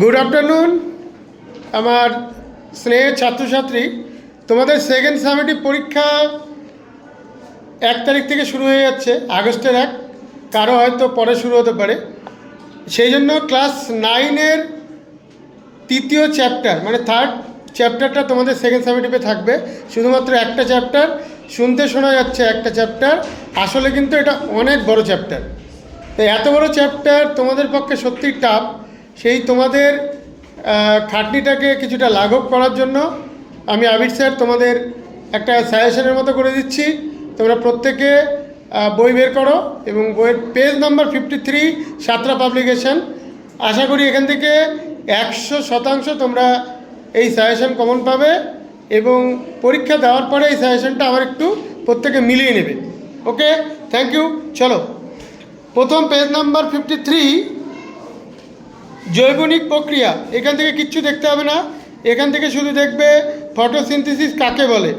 Good afternoon আমার স্নেহের ছাত্রছাত্রী, তোমাদের সেকেন্ড সামেটিভ পরীক্ষা এক তারিখ থেকে শুরু হয়ে যাচ্ছে, আগস্টের এক। কারও হয়তো পরে শুরু হতে পারে। সেই জন্য ক্লাস নাইনের তৃতীয় চ্যাপ্টার মানে থার্ড চ্যাপ্টারটা তোমাদের সেকেন্ড সামেটিভে থাকবে। শুধুমাত্র একটা চ্যাপ্টার শুনতে শোনা যাচ্ছে একটা চ্যাপ্টার আসলে কিন্তু এটা অনেক বড় চ্যাপ্টার তো এত বড় চ্যাপ্টার তোমাদের পক্ষে সত্যিই টাফ সেই তোমাদের খাটনিটাকে কিছুটা লাঘব করার জন্য আমি আবির স্যার তোমাদের একটা সাজেশনের মতো করে দিচ্ছি। তোমরা প্রত্যেকে বই বের করো এবং বইয়ের পেজ নাম্বার ফিফটি থ্রি সাতরা পাবলিকেশন। আশা করি এখান থেকে একশো শতাংশ তোমরা এই সাজেশন কমন পাবে এবং পরীক্ষা দেওয়ার পরে এই সাজেশনটা আবার একটু প্রত্যেকে মিলিয়ে নেবে। ওকে? Thank you. চলো। প্রথম পেজ নাম্বার ফিফটি থ্রি জৈবনিক প্রক্রিয়া, এখান থেকে কিচ্ছু দেখতে হবে না। এখান থেকে শুধু দেখবে ফটোসিনথেসিস কাকে বলে।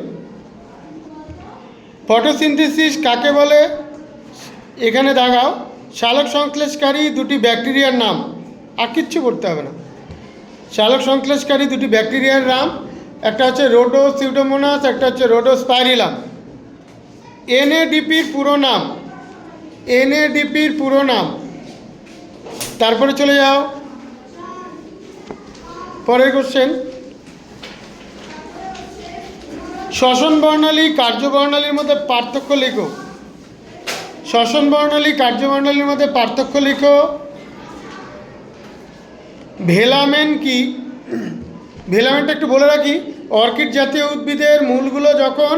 ফটোসিনথেসিস কাকে বলে? এখানে দাগাও। শালক সংশ্লেষকারী দুটি ব্যাকটেরিয়ার নাম। আর কিচ্ছু করতে হবে না। শালক সংশ্লেষকারী দুটি ব্যাকটেরিয়ার নাম। একটা হচ্ছে রোডো সিউডোমোনাস একটা হচ্ছে রোডো স্পাইরিলাম এনএডিপির পুরো নাম। এনএডিপির পুরো নাম। তারপরে চলে যাও। পরের কোশ্চেন শ্বসন বর্ণালী কার্যবর্ণালীর মধ্যে পার্থক্য লেখো। শ্বসন বর্ণালী কার্যবর্ণালীর মধ্যে পার্থক্য লেখো। ভেলামেন কি? ভেলামেনটা একটু বলে রাখি। অর্কিড জাতীয় উদ্ভিদের মূলগুলো যখন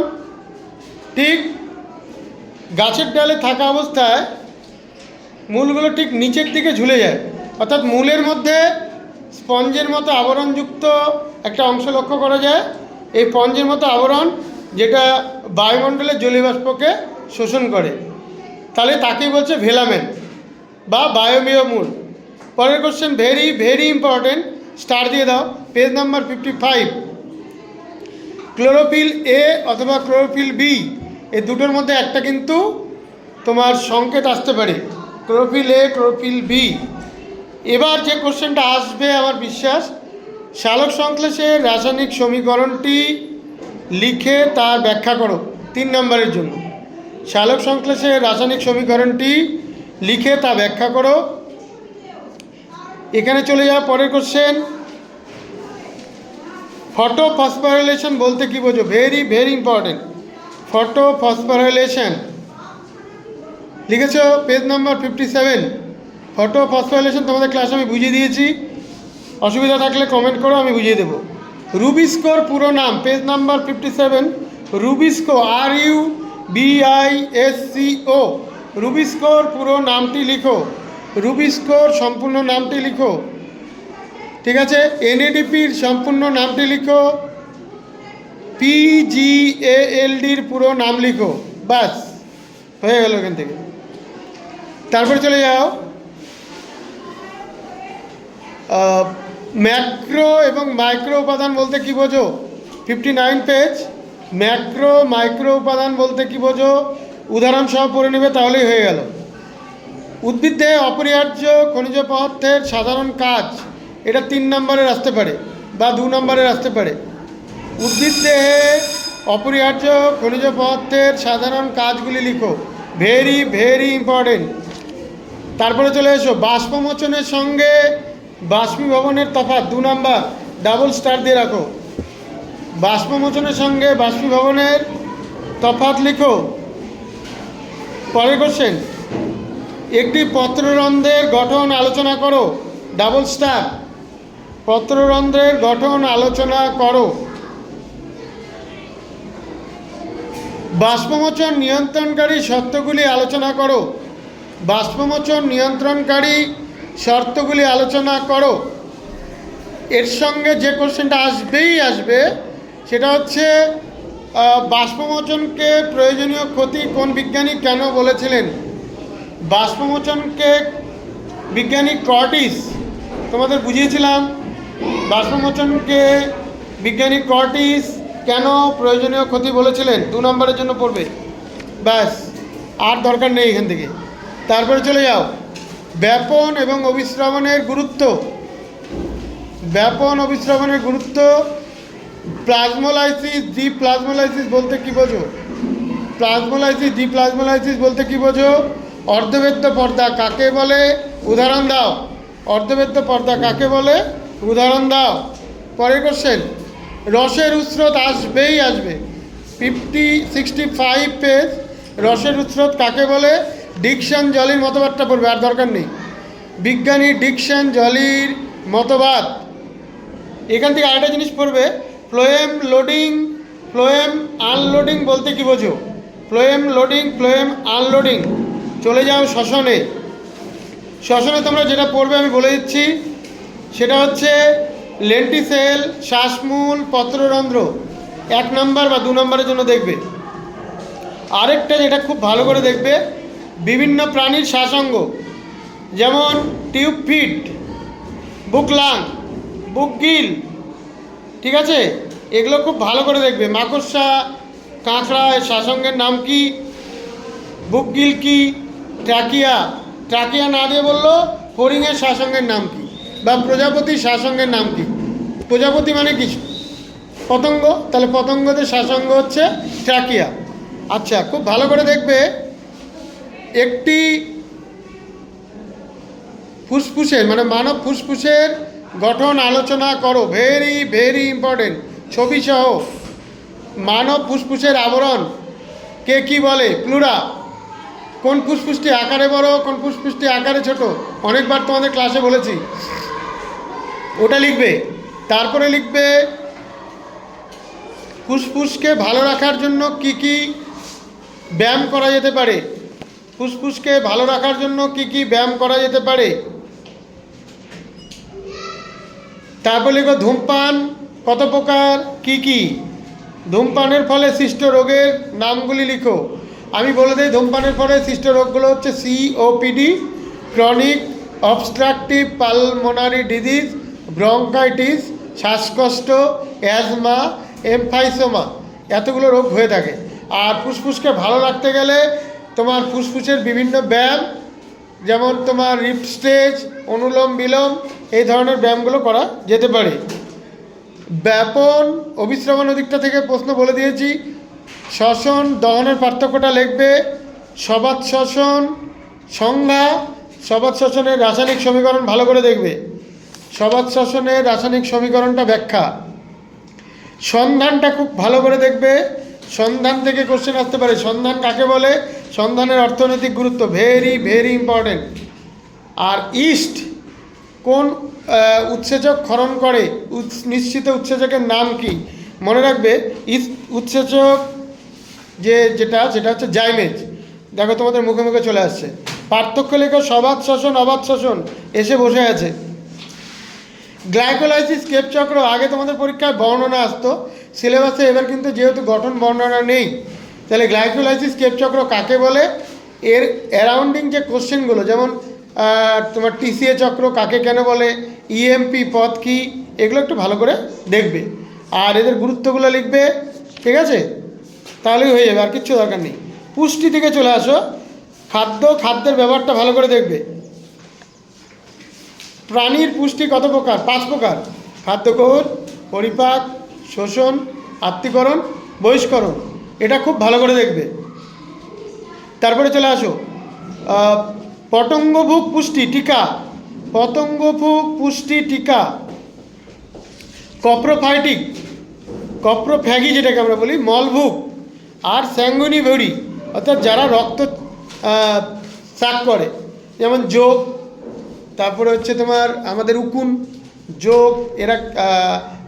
ঠিক গাছের ডালে থাকা অবস্থায়, মূলগুলো ঠিক নিচের দিকে ঝুলে যায়, অর্থাৎ মূলের মধ্যে স্পঞ্জের মতো আবরণযুক্ত একটা অংশ লক্ষ্য করা যায়। এই স্পঞ্জের মতো আবরণ যেটা বায়ুমণ্ডলের জলীয়বাষ্পকে শোষণ করে। তাহলে তাকেই বলছে ভেলামেন বা বায়বীয় মূল। পরের question very very important star দিয়ে দাও। Page number fifty five chlorophyll A অথবা ক্লোরোফিল বি এই দুটোর মধ্যে একটা কিন্তু তোমার সংকেত আসতে পারে। ক্লোরোফিল এ ক্লোরোফিল বি এবার যে কোশ্চেনটা আসবে, আমার বিশ্বাস শালক সংশ্লেষের রাসায়নিক সমীকরণটি লিখে তার ব্যাখ্যা করো, তিন নম্বরের জন্য। শালক সংশ্লেষের রাসায়নিক সমীকরণটি লিখে তা ব্যাখ্যা করো। এখানে চলে যাওয়া পরের কোশ্চেন। ফটো ফসফোরাইলেশন বলতে কি বোঝো? Very very important photo phosphorylation লিখেছ page number fifty seven photo phosphorylation তোমাদের ক্লাসে আমি বুঝিয়ে দিয়েছি। অসুবিধা থাকলে কমেন্ট করো, আমি বুঝিয়ে দেবো। রুবিস্কোর পুরো নাম page number fifty seven rubisco R U B I S C O রুবিস্কোর পুরো নামটি লিখো। রুবিস্কোর সম্পূর্ণ নামটি লিখো। ঠিক আছে? এনএডিপির সম্পূর্ণ নামটি লিখো। পিজিএএলডির পুরো নাম লিখো। বাস হয়ে গেল এখান থেকে। তারপরে চলে যাও। ম্যাক্রো এবং মাইক্রো উপাদান বলতে কি বোঝো? Fifty nine page macro, micro উপাদান বলতে কি বোঝো? উদাহরণ সহ পড়ে নেবে, তাহলেই হয়ে গেল। উদ্ভিদে অপরিহার্য খনিজ পদার্থের সাধারণ কাজ, এটা তিন নম্বরের আসতে পারে বা দু নম্বরের আসতে পারে। উদ্ভিদ দেহে অপরিহার্য খনিজ পদার্থের সাধারণ কাজগুলি লিখো। ভেরি ভেরি ইম্পর্টেন্ট তারপরে চলে এসো। বাষ্পমোচনের সঙ্গে বাষ্পীভবনের তফাৎ দু নাম্বার ডাবল স্টার দিয়ে রাখো। বাষ্পমোচনের সঙ্গে বাষ্পীভবনের তফাৎ লিখো। পরের কোশ্চেন একটি পত্ররন্ধ্রের গঠন আলোচনা করো। ডাবল স্টার পত্ররন্ধ্রের গঠন আলোচনা করো। বাষ্পমোচন নিয়ন্ত্রণকারী শর্তগুলি আলোচনা করো। বাষ্পমোচন নিয়ন্ত্রণকারী শর্তগুলি আলোচনা করো। এর সঙ্গে যে কোশ্চেনটা আসবেই আসবে, সেটা হচ্ছে বাষ্পমোচনকে প্রয়োজনীয় ক্ষতি কোন বিজ্ঞানী কেন বলেছিলেন? বাষ্পমোচনকে বিজ্ঞানী কর্টিস, তোমাদের বুঝিয়েছিলাম। বাষ্পমোচনকে বিজ্ঞানী কর্টিস কেন প্রয়োজনীয় ক্ষতি বলেছিলেন? দু নম্বরের জন্য পড়বে। ব্যাস, আর দরকার নেই এখান থেকে। তারপরে চলে যাও। ব্যাপন এবং অবিশ্রাবণের গুরুত্ব। ব্যাপন অবিশ্রবণের গুরুত্ব প্লাজমোলাইসিস ডি প্লাজমোলাইসিস বলতে কি বোঝো? প্লাজমোলাইসিস ডি প্লাজমোলাইসিস বলতে কি বোঝো? অর্ধবেদ্য পর্দা কাকে বলে? উদাহরণ দাও। অর্ধবেদ্য পর্দা কাকে বলে? উদাহরণ দাও। পরের কোশ্চেন রসের উৎস্রোত আসবেই আসবে। ফিফটি সিক্সটি ফাইভ পেজ রসের উৎস্রোত কাকে বলে? ডিকশন জলির মতবাদটা পড়বে, আর দরকার নেই। বিজ্ঞানী ডিকশন জলির মতবাদ। এখান থেকে আরেকটা জিনিস পড়বে, ফ্লোয়েম লোডিং, ফ্লোয়েম আনলোডিং বলতে কি বোঝো? Phloem loading, phloem unloading. চলে যাও শ্মশনে শ্মশনে তোমরা যেটা পড়বে আমি বলে দিচ্ছি, সেটা হচ্ছে লেন্টিসেল, শ্বাসমূল, পত্ররন্ধ্র। এক নাম্বার বা দু নম্বরের জন্য দেখবে। আরেকটা যেটা খুব ভালো করে দেখবে বিভিন্ন প্রাণীর শ্বাসঙ্গ যেমন টিউব ফিট বুকলাং, বুকগিল, ঠিক আছে? এগুলো খুব ভালো করে দেখবে। মাকড়সা, কাঁকড়া, এর শাসঙ্গের নাম কি? বুকগিল কি? ট্রাকিয়া। ট্রাকিয়া না দিয়ে বলল ফড়িংয়ের শাসঙ্গের নাম কি? বা প্রজাপতির শাসঙ্গের নাম কি? প্রজাপতি মানে কিছু পতঙ্গ। তাহলে পতঙ্গদের শাসঙ্গ হচ্ছে ট্রাকিয়া। আচ্ছা খুব ভালো করে দেখবে একটি ফুসফুসের মানে মানব ফুসফুসের গঠন আলোচনা করো। ভেরি ভেরি ইম্পর্টেন্ট ছবি সহ। মানব ফুসফুসের আবরণ কে কি বলে? প্লুরা কোন ফুসফুসটি আকারে বড়, কোন ফুসফুসটি আকারে ছোট? অনেকবার তোমাদের ক্লাসে বলেছি। ওটা লিখবে। তারপরে লিখবে, ফুসফুসকে ভালো রাখার জন্য কি কি ব্যায়াম করা যেতে পারে? ফুসফুসকে ভালো রাখার জন্য কি কি ব্যায়াম করা যেতে পারে? তারপর লিখো ধূমপান, কত প্রকার, কি কি? ধূমপানের ফলে সৃষ্ট রোগের নামগুলি লিখো। আমি বলে দিই, ধূমপানের ফলে সৃষ্ট রোগগুলো হচ্ছে COPD chronic obstructive pulmonary disease bronchitis শ্বাসকষ্ট অ্যাজমা এমফাইসোমা এতগুলো রোগ হয়ে থাকে। আর ফুসফুসকে ভালো রাখতে গেলে তোমার ফুসফুসের বিভিন্ন ব্যায়াম, যেমন তোমার রিপ স্টেজ অনুলোম বিলোম, এই ধরনের ব্যায়ামগুলো করা যেতে পারে। ব্যাপন অবিশ্রবণ দিকটা থেকে প্রশ্ন বলে দিয়েছি। শ্বসন, দহনের পার্থক্যটা লিখবে। সবাত শ্বসন, সংজ্ঞা, সবাত শ্বসনের রাসায়নিক সমীকরণ ভালো করে দেখবে। সবাত শ্বসনের রাসায়নিক সমীকরণটা ব্যাখ্যা। সন্ধানটা খুব ভালো করে দেখবে। সন্ধান থেকে কোশ্চেন আসতে পারে। সন্ধান কাকে বলে? সন্ধানের অর্থনৈতিক গুরুত্ব ভেরি ভেরি ইম্পর্টেন্ট আর ইস্ট কোন উৎসেচক ক্ষরণ করে? নিশ্চিত উৎসেচকের নাম কি? মনে রাখবে ইস্ট উৎসেচক যে, যেটা, সেটা হচ্ছে জাইমেজ। দেখো তোমাদের মুখে মুখে চলে আসছে। পার্থক্য লেখো সবাদ শোষণ অবাধ শোষণ। এসে বসে আছে। গ্লাইকোলাইসিস কেপ চক্র আগে তোমাদের পরীক্ষায় বর্ণনা আসতো। সিলেবাসে এবার কিন্তু যেহেতু গঠন বর্ণনা নেই, তাহলে গ্লাইকোলাইসিস কেপ চক্র কাকে বলে? এর অ্যারাউন্ডিং যে কোশ্চেনগুলো, যেমন তোমার টিসিএ চক্র কাকে কেন বলে? ইএমপি পদ কি? এগুলো একটু ভালো করে দেখবে। আর এদের গুরুত্বগুলো লিখবে, ঠিক আছে? তাহলেই হয়ে যাবে, আর কিচ্ছু দরকার নেই। পুষ্টি থেকে চলে আসো। খাদ্য, খাদ্যের ব্যবহারটা ভালো করে দেখবে। প্রাণীর পুষ্টি কত প্রকার? পাঁচ প্রকার। খাদ্যকোষ, পরিপাক শোষণ, আত্মীকরণ, বহিষ্করণ। এটা খুব ভালো করে দেখবে। তারপরে চলে আসো। পতঙ্গভুক পুষ্টি টিকা। পতঙ্গভুক পুষ্টি টিকা। কপ্রোফাইটিক। কপ্রোফ্যাগি যেটাকে আমরা বলি মলভুক আর স্যাঙ্গুনি ভরি অর্থাৎ যারা রক্ত ত্যাগ করে। যেমন যোগ, তারপরে হচ্ছে তোমার আমাদের উকুন। যোগ, এরা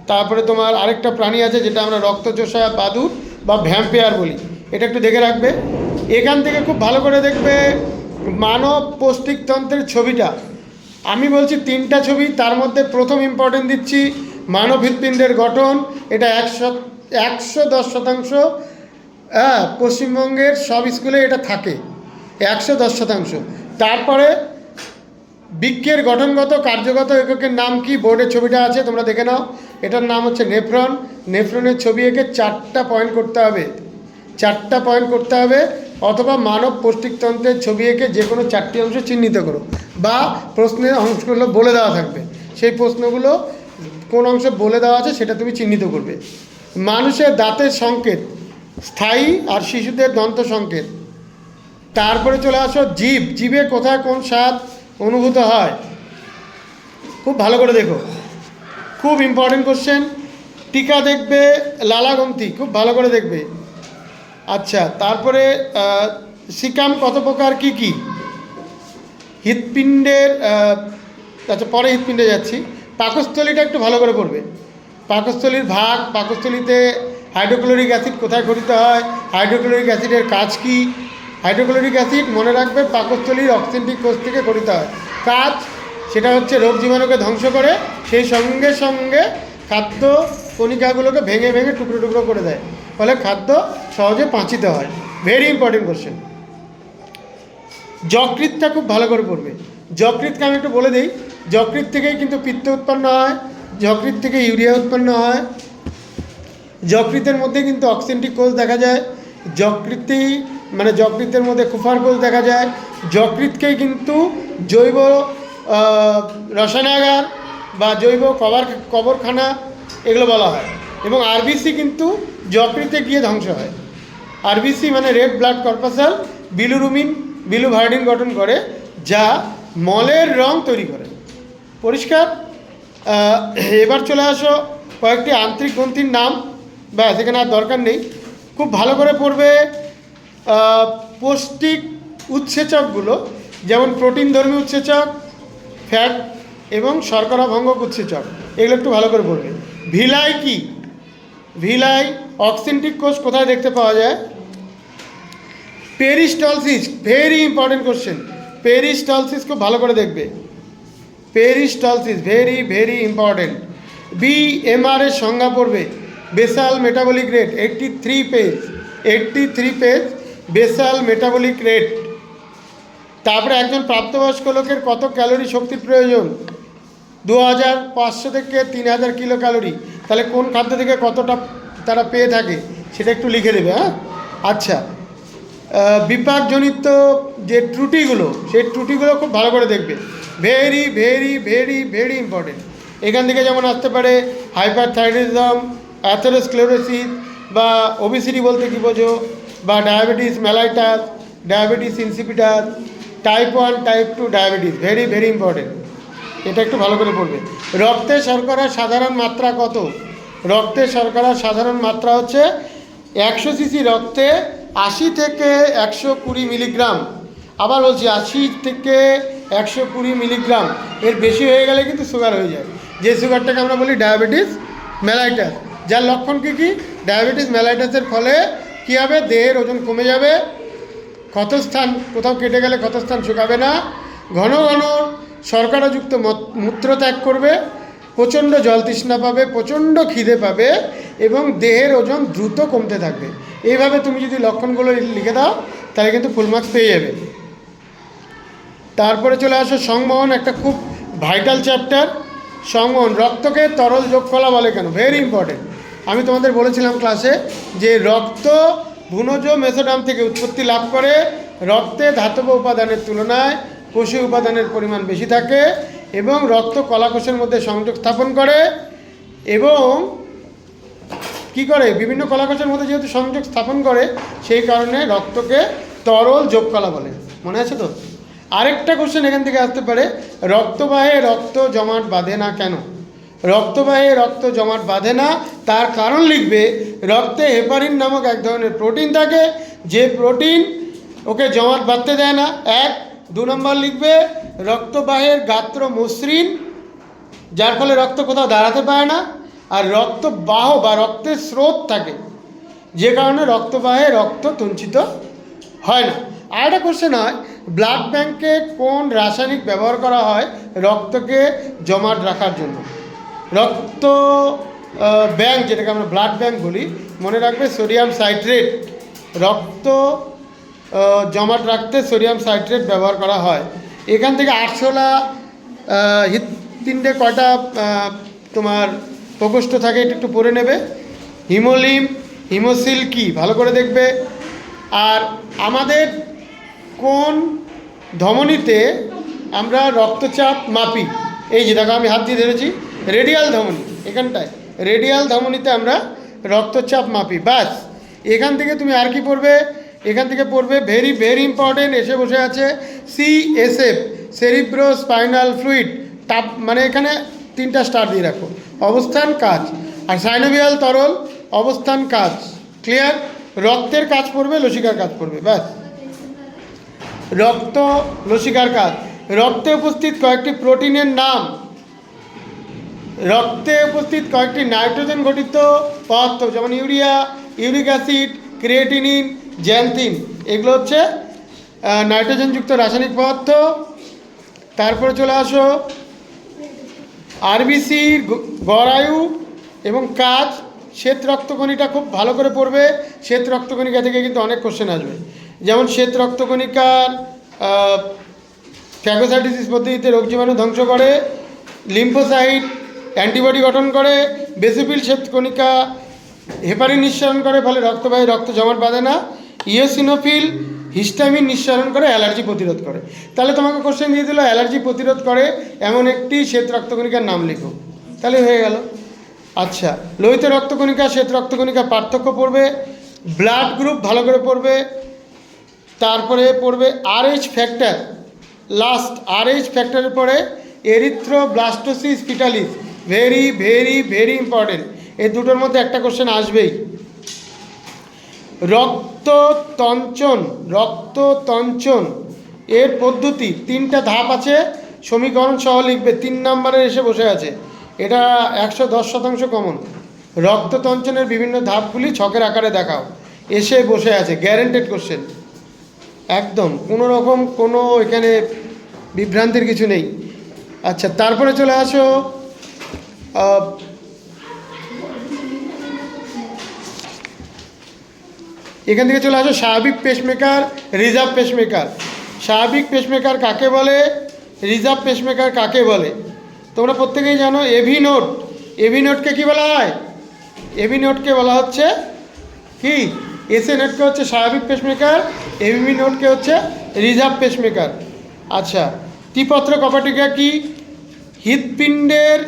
তারপরে তোমার আরেকটা প্রাণী আছে যেটা আমরা রক্তচোষা, বাদুর বা ভ্যাম্পেয়ার বলি। এটা একটু দেখে রাখবে। এখান থেকে খুব ভালো করে দেখবে মানব পৌষ্টিকতন্ত্রের ছবিটা। আমি বলছি তিনটা ছবি, তার মধ্যে প্রথম ইম্পর্টেন্ট দিচ্ছি মানব হৃৎপিণ্ডের গঠন। এটা একশো একশো দশ শতাংশ হ্যাঁ পশ্চিমবঙ্গের সব স্কুলে এটা থাকে। একশো দশ শতাংশ। তারপরে বৃক্ষের গঠনগত, কার্যগত এককের নাম কি? বোর্ডের ছবিটা আছে, তোমরা দেখে নাও। এটার নাম হচ্ছে নেফ্রন। নেফ্রনের ছবি এঁকে চারটা পয়েন্ট করতে হবে। চারটা পয়েন্ট করতে হবে, অথবা মানব পৌষ্টিকতন্ত্রের ছবি এঁকে যে কোনো চারটি অংশ চিহ্নিত করো, বা প্রশ্নের অংশগুলো বলে দেওয়া থাকবে। সেই প্রশ্নগুলো কোন অংশে বলে দেওয়া আছে সেটা তুমি চিহ্নিত করবে। মানুষের দাঁতের সংকেত, স্থায়ী আর শিশুদের দন্ত সংকেত। তারপরে চলে আসো জীব। জীবে কোথায় কোন স্বাদ অনুভূত হয়? খুব ভালো করে দেখো। খুব ইম্পর্টেন্ট কোশ্চেন টিকা দেখবে লালাগন্তি খুব ভালো করে দেখবে। আচ্ছা তারপরে সিকাম কত প্রকার, কি কি? হৃৎপিণ্ডের আচ্ছা পরে হৃৎপিণ্ডে যাচ্ছি। পাকস্থলীটা একটু ভালো করে পড়বে। পাকস্থলীর ভাগ, পাকস্থলীতে হাইড্রোক্লোরিক অ্যাসিড কোথায় গঠিত হয় হাইড্রোক্লোরিক অ্যাসিডের কাজ কি? হাইড্রোক্লোরিক অ্যাসিড মনে রাখবে, পাকস্থলীর অক্সিজেন্টিক কোষ থেকে গঠিত হয়। কাজ সেটা হচ্ছে রোগ জীবাণুকে ধ্বংস করে, সেই সঙ্গে সঙ্গে খাদ্য কণিকাগুলোকে ভেঙে ভেঙে টুকরো টুকরো করে দেয়। ফলে খাদ্য সহজে পাঁচিতে হয়। ভেরি ইম্পর্টেন্ট কোশ্চেন যকৃতটা খুব ভালো করে পড়বে। যকৃতকে আমি একটু বলে দিই যকৃত থেকেই কিন্তু পিত্ত উৎপন্ন হয় যকৃত থেকে ইউরিয়া উৎপন্ন হয়। যকৃতের মধ্যে কিন্তু অক্সেন্টিক কোষ দেখা যায়। যকৃতি মানে যকৃতের মধ্যে কুফার কোষ দেখা যায়। যকৃতকেই কিন্তু জৈব রসায়নাগার বা জৈব কবার কবরখানা এগুলো বলা হয়। এবং আরবিসি কিন্তু যকৃতে গিয়ে ধ্বংস হয়। আরবিসি মানে রেড ব্লাড কর্পাসাল বিলুরুমিন বিলু বিলুভার্ডিন গঠন করে, যা মলের রং তৈরি করে। পরিষ্কার? এবার চলে আসো কয়েকটি আন্তরিক গ্রন্থির নাম। ব্যাস, এখানে আর দরকার নেই। খুব ভালো করে পড়বে পৌষ্টিক উৎসেচকগুলো, যেমন প্রোটিন ধর্মী উৎসেচক ফ্যাট এবং শর্করা ভঙ্গক উৎসেচক এগুলো একটু ভালো করে পড়বে ভিলাই কি? ভিলাই অক্সেন্টিক কোষ কোথায় দেখতে পাওয়া যায়? Peristalsis very important question peristalsis খুব ভালো করে দেখবে। Peristalsis very very important B MR এর সংজ্ঞা পড়বে। Basal metabolic rate eighty three page eighty three page basal metabolic rate তারপরে একজন প্রাপ্তবয়স্ক লোকের কত ক্যালোরি শক্তির প্রয়োজন? দু হাজার পাঁচশো থেকে তিন হাজার কিলো ক্যালোরি তাহলে কোন খাদ্য থেকে কতটা তারা পেয়ে থাকে, সেটা একটু লিখে দেবে হ্যাঁ? আচ্ছা। বিপাকজনিত যে ত্রুটিগুলো, সেই ত্রুটিগুলো খুব ভালো করে দেখবে। Very very very very important এখান থেকে যেমন আসতে পারে হাইপার থাইরয়েডিজম অ্যাথেরোস্ক্লেরোসিস বা ওবিসিটি বলতে কী বোঝো? বা diabetes mellitus diabetes insipidus type one type two diabetes very very important এটা একটু ভালো করে পড়বে। রক্তে শর্করার সাধারণ মাত্রা কত? রক্তে শর্করার সাধারণ মাত্রা হচ্ছে একশো সিসি রক্তে আশি থেকে একশো কুড়ি মিলিগ্রাম। আবার বলছি, আশি থেকে একশো কুড়ি মিলিগ্রাম। এর বেশি হয়ে গেলে কিন্তু সুগার হয়ে যায়। যে সুগারটাকে আমরা বলি ডায়াবেটিস মেলাইটাস যার লক্ষণ কী কী? ডায়াবেটিস মেলাইটাসের ফলে কী হবে? দেহের ওজন কমে যাবে ক্ষতস্থান, কোথাও কেটে গেলে ক্ষতস্থান শুকাবে না। ঘন ঘন শর্করাযুক্ত মত- মূত্র ত্যাগ করবে, প্রচণ্ড জল তৃষ্ণা পাবে, প্রচণ্ড খিদে পাবে এবং দেহের ওজন দ্রুত কমতে থাকবে। এইভাবে তুমি যদি লক্ষণগুলো লিখে দাও, তাহলে কিন্তু ফুল মার্কস পেয়ে যাবে। তারপরে চলে আসো সংবহন, একটা খুব ভাইটাল চ্যাপ্টার। সংবহন, রক্তকে তরল যোগ কলা বলে কেন? ভেরি ইম্পর্টেন্ট আমি তোমাদের বলেছিলাম ক্লাসে যে রক্ত ভুনজ মেসোডাম থেকে উৎপত্তি লাভ করে, রক্তে ধাতব উপাদানের তুলনায় কোষীয় উপাদানের পরিমাণ বেশি থাকে এবং রক্ত কলাকোষের মধ্যে সংযোগ স্থাপন করে এবং কি করে? বিভিন্ন কলাকোষের মধ্যে যেহেতু সংযোগ স্থাপন করে, সেই কারণে রক্তকে তরল যোগ যোগকলা বলে। মনে আছে তো? আরেকটা কোশ্চেন এখান থেকে আসতে পারে, রক্তবাহে রক্ত জমাট বাঁধে না কেন? রক্তবাহে রক্ত জমাট বাঁধে না। তার কারণ লিখবে, রক্তে হেপারিন নামক এক ধরনের প্রোটিন থাকে। যে প্রোটিন ওকে জমাট বাঁধতে দেয় না। এক, দু নম্বর লিখবে রক্তবাহের গাত্র মসৃণ, যার ফলে রক্ত কোথাও দাঁড়াতে পারে না। আর রক্তবাহ বা রক্তের স্রোত থাকে, যে কারণে রক্তবাহে রক্ত তঞ্চিত হয় না। আর একটা কোশ্চেন হয় ব্লাড ব্যাংকে কোন রাসায়নিক ব্যবহার করা হয় রক্তকে জমাট রাখার জন্য? রক্ত ব্যাংক যেটাকে আমরা ব্লাড ব্যাংক বলি, মনে রাখবে সোডিয়াম সাইট্রেট রক্ত জমাট রাখতে সোডিয়াম সাইট্রেট ব্যবহার করা হয়। এখান থেকে আটশোলা তিনটে কয়টা তোমার প্রকোষ্ঠ থাকে এটা একটু পড়ে নেবে। হিমোলিম, হিমোসিল কি, ভালো করে দেখবে। আর আমাদের কোন ধমনীতে আমরা রক্তচাপ মাপি? এই যে দেখো, আমি হাত দিয়ে ধরেছি। রেডিয়াল ধমনী, এখানটায়। রেডিয়াল ধমনীতে আমরা রক্তচাপ মাপি, ব্যাস। এখান থেকে তুমি আর কি পড়বে? এখান থেকে পড়বে ভেরি ভেরি ইম্পর্টেন্ট এসে বসে আছে সিএসএফ সেরিব্রো স্পাইনাল ফ্লুইড টাপ মানে এখানে তিনটা স্টার দিয়ে রাখো। অবস্থান, কাজ। আর সাইনোভিয়াল তরল, অবস্থান, কাজ। ক্লিয়ার রক্তের কাজ পড়বে, লসিকার কাজ পড়বে, ব্যাস। রক্ত, লসিকার কাজ। রক্তে উপস্থিত কয়েকটি প্রোটিনের নাম। রক্তে উপস্থিত কয়েকটি নাইট্রোজেন গঠিত পদার্থ, যেমন urea, uric acid, creatinine xanthine এগুলো হচ্ছে নাইট্রোজেনযুক্ত রাসায়নিক পদার্থ। তারপরে চলে আসো, আরবিসির গড়ায়ু এবং কাজ। শ্বেত রক্তকণিকা খুব ভালো করে পড়বে। শ্বেত রক্তকণিকা থেকে কিন্তু অনেক কোশ্চেন আসবে। যেমন শ্বেত রক্তকণিকার ফ্যাগোসাইটিস পদ্ধতিতে রোগ জীবাণু ধ্বংস করে লিম্ফোসাইট অ্যান্টিবডি গঠন করে বেসিপিল শ্বেতকণিকা হেপারিন নিঃসরণ করে, ফলে রক্তবাহী রক্ত জমাট বাঁধে না। ইওসিনোফিল হিস্টামিন নিঃসরণ করে, অ্যালার্জি প্রতিরোধ করে। তাহলে তোমাকে কোশ্চেন দিয়ে দিল, অ্যালার্জি প্রতিরোধ করে এমন একটি শ্বেত রক্তকণিকার নাম লিখো। তাহলে হয়ে গেল। আচ্ছা লোহিত রক্তকণিকা, শ্বেত রক্তকণিকা পার্থক্য পড়বে, ব্লাড গ্রুপ ভালো করে পড়বে, তারপরে পড়বে আরএইচ ফ্যাক্টর লাস্ট আরএইচ ফ্যাক্টরের পরে erythroblastosis fetalis very very very important এই দুটোর মধ্যে একটা কোশ্চেন আসবেই। রক্ত তঞ্চন রক্ত তঞ্চন এর পদ্ধতি, তিনটা ধাপ আছে, সমীকরণ সহ লিখবে, তিন নম্বরে এসে বসে আছে। এটা একশো দশ শতাংশ কমন রক্ততঞ্চনের বিভিন্ন ধাপগুলি ছকের আকারে দেখাও। এসে বসে আছে গ্যারেন্টেড কোশ্চেন একদম, কোনো রকম কোনো এখানে বিভ্রান্তির কিছু নেই। আচ্ছা তারপরে চলে আসো। এখান থেকে চলে আসো, স্বাভাবিক পেসমেকার রিজার্ভ পেসমেকার স্বাভাবিক পেসমেকার কাকে বলে? রিজার্ভ পেসমেকার কাকে বলে? তোমরা প্রত্যেকেই জানো এভি নোট এভি নোটকে কী বলা হয়? এভি নোটকে বলা হচ্ছে কি? এসএ নোটকে হচ্ছে স্বাভাবিক পেসমেকার এভিমি নোটকে হচ্ছে রিজার্ভ পেসমেকার আচ্ছা ত্রিপত্র কপাটিকা কি? হৃৎপিণ্ডের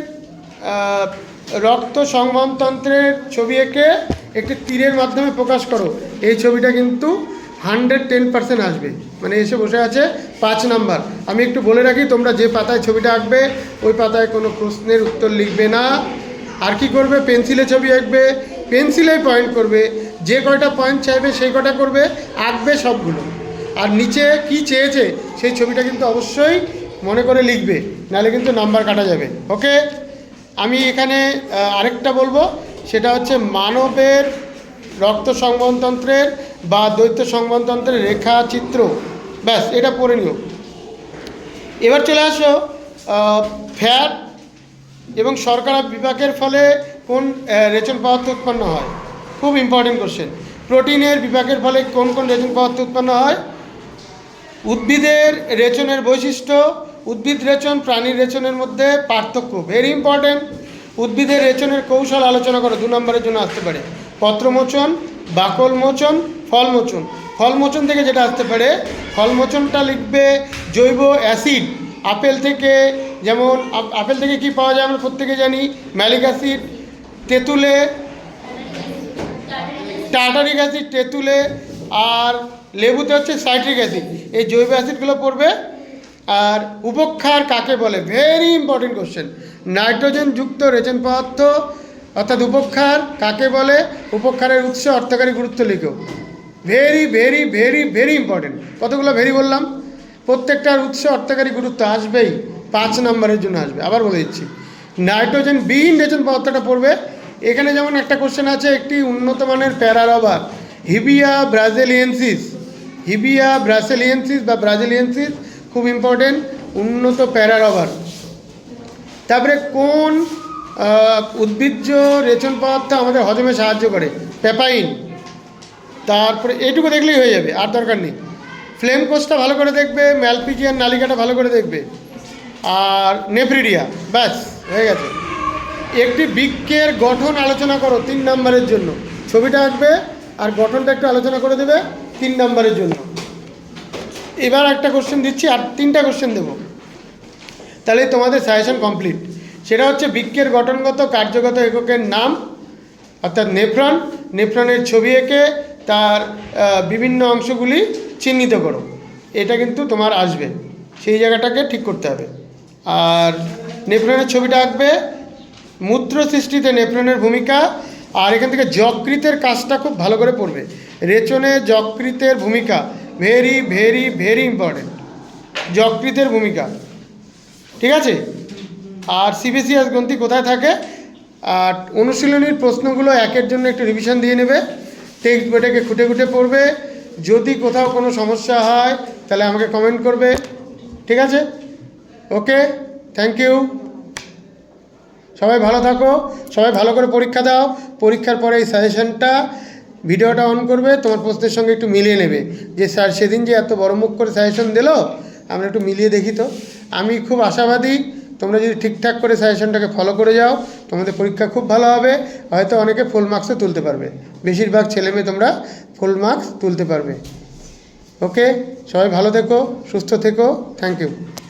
রক্ত সংবহনতন্ত্রের ছবি এঁকে একটি তীরের মাধ্যমে প্রকাশ করো। এই ছবিটা কিন্তু হান্ড্রেড টেন পার্সেন্ট আসবে। মানে এসে বসে আছে পাঁচ নাম্বার। আমি একটু বলে রাখি, তোমরা যে পাতায় ছবিটা আঁকবে, ওই পাতায় কোনো প্রশ্নের উত্তর লিখবে না। আর কি করবে? পেন্সিলে ছবি আঁকবে। পেন্সিলেই পয়েন্ট করবে। যে কয়টা পয়েন্ট চাইবে, সেই কটা করবে। আঁকবে সবগুলো। আর নিচে কি চেয়েছে, সেই ছবিটা কিন্তু অবশ্যই মনে করে লিখবে। নাহলে কিন্তু নাম্বার কাটা যাবে। ওকে আমি এখানে আরেকটা বলব, সেটা হচ্ছে মানবের রক্ত সংবহনতন্ত্রের বা দৈত্য সংবহনতন্ত্রের রেখা চিত্র ব্যাস, এটা পড়ে নিও। এবার চলে আসো ফ্যাট এবং শর্করা বিপাকের ফলে কোন রেচন পদার্থ উৎপন্ন হয়? খুব ইম্পর্টেন্ট কোশ্চেন প্রোটিনের বিপাকের ফলে কোন কোন রেচন পদার্থ উৎপন্ন হয়? উদ্ভিদের রেচনের বৈশিষ্ট্য উদ্ভিদ রেচন প্রাণীর রেচনের মধ্যে পার্থক্য। ভেরি ইম্পর্টেন্ট উদ্ভিদের রেচনের কৌশল আলোচনা করো, দু নম্বরের জন্য আসতে পারে। পত্রমোচন বাকল মোচন ফলমোচন। ফলমোচন থেকে যেটা আসতে পারে, ফলমোচনটা লিখবে জৈব অ্যাসিড। আপেল থেকে যেমন, আপ- আপেল থেকে কি পাওয়া যায় আমরা প্রত্যেকে জানি? ম্যালিক অ্যাসিড, তেঁতুলে টাটারিক অ্যাসিড, তেঁতুলে, আর লেবুতে হচ্ছে সাইট্রিক অ্যাসিড। এই জৈব অ্যাসিডগুলো পড়বে আর উপক্ষার কাকে বলে? ভেরি ইম্পর্টেন্ট কোশ্চেন নাইট্রোজেন যুক্ত রেচন পদার্থ, অর্থাৎ উপক্ষার কাকে বলে? উপক্ষারের উৎস অর্থকারী গুরুত্ব লিখো। Very very very very important কতগুলো ভেরি বললাম? প্রত্যেকটার উৎস অর্থকারী গুরুত্ব আসবেই। পাঁচ নম্বরের জন্য আসবে। আবার বলে দিচ্ছি। নাইট্রোজেন বিহীন রেচন পদার্থটা পড়বে। এখানে যেমন একটা কোশ্চেন আছে, একটি উন্নত মানের প্যারারবার হিবিয়া ব্রাজিলিয়েন্সিস হিবিয়া ব্রাসেলিয়েন্সিস বা ব্রাজিলিয়েন্সিস খুব ইম্পর্টেন্ট উন্নত প্যারারবার তারপরে কোন উদ্ভিজ্জ রেচন পদার্থ আমাদের হজমে সাহায্য করে? পেপাইন তারপরে এটুকু দেখলেই হয়ে যাবে, আর দরকার নেই। ফ্লেম কোষটা ভালো করে দেখবে ম্যালপিজিয়ান নালিকাটা ভালো করে দেখবে। আর নেফ্রিডিয়া ব্যাস, হয়ে গেছে। একটি বৃক্ষের গঠন আলোচনা করো তিন নম্বরের জন্য। ছবিটা আঁকবে, আর গঠনটা একটু আলোচনা করে দেবে তিন নম্বরের জন্য। এবার একটা কোশ্চেন দিচ্ছি, আর তিনটা কোশ্চেন দেবো। তাহলে তোমাদের সাজেশন কমপ্লিট সেটা হচ্ছে বৃক্ষের গঠনগত কার্যগত এককের নাম, অর্থাৎ নেফ্রন। নেফ্রনের ছবি এঁকে তার বিভিন্ন অংশগুলি চিহ্নিত করো। এটা কিন্তু তোমার আসবে। সেই জায়গাটাকে ঠিক করতে হবে। আর নেফ্রনের ছবিটা আঁকবে, মূত্র সৃষ্টিতে নেফ্রনের ভূমিকা, আর এখান থেকে যকৃতের কাজটা খুব ভালো করে পড়বে। রেচনে যকৃতের ভূমিকা ভেরি ভেরি ভেরি ইম্পর্টেন্ট যকৃতের ভূমিকা। ঠিক আছে? আর সিবিসিএস গ্রন্থি কোথায় থাকে? আর অনুশীলনীর প্রশ্নগুলো একের জন্য একটু রিভিশন দিয়ে নেবে। টেক্সট বইটাকে খুঁটে খুঁটে পড়বে। যদি কোথাও কোনো সমস্যা হয়, তাহলে আমাকে কমেন্ট করবে। ঠিক আছে? ওকে থ্যাংক ইউ সবাই ভালো থাকো। সবাই ভালো করে পরীক্ষা দাও। পরীক্ষার পরে এই সাজেশনটা ভিডিওটা অন করবে, তোমার প্রশ্নের সঙ্গে একটু মিলিয়ে নেবে। যে স্যার সেদিন যে এত বড় মুখ করে সাজেশন দিলো, আমরা একটু মিলিয়ে দেখি তো। আমি খুব আশাবাদী, তোমরা যদি ঠিকঠাক করে সাজেশনটাকে ফলো করে যাও, তোমাদের পরীক্ষা খুব ভালো হবে। হয়তো অনেকে ফুল মার্কসও তুলতে পারবে। বেশিরভাগ ছেলেমেয়ে তোমরা ফুল মার্কস তুলতে পারবে। ওকে সবাই ভালো থেকো, সুস্থ থেকো। Thank you